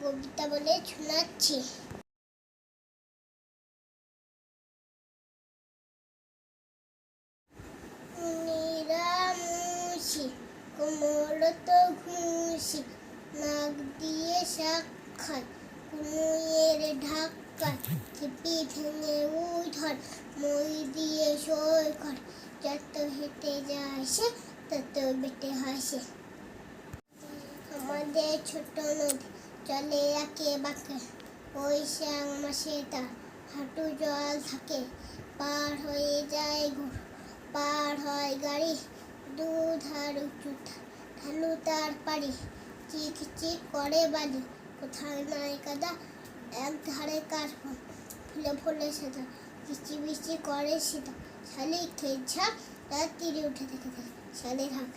শোনাচ্ছি। নিরামুষি কোমর তো ঘুষি, নাক দিয়ে সাক্ষাৎ কুমুয়ের ঢাকা চিপি ভেঙে উঠর মই দিয়ে সই কর, যত হেঁটে যায় সে, তত বেটে হাসে আমাদের ছোট নদী চলে একে বাঁকে, ওই বৈশাখ মাসে তার হাঁটু জল থাকে। পার হয়ে যায় পার হয় গাড়ি, দুধার উঁচু ঢালু তার পাড়ি। চিক চিক করে বালি, কোথায় নাই কাদা এক ধারে কাঠ ফুলে ফুলে সাদা, বিচি বিচি করে সীতা শালি খেয়ে ঝাঁক রাত্রি উঠে থেকে থাকে শালির হাঁক।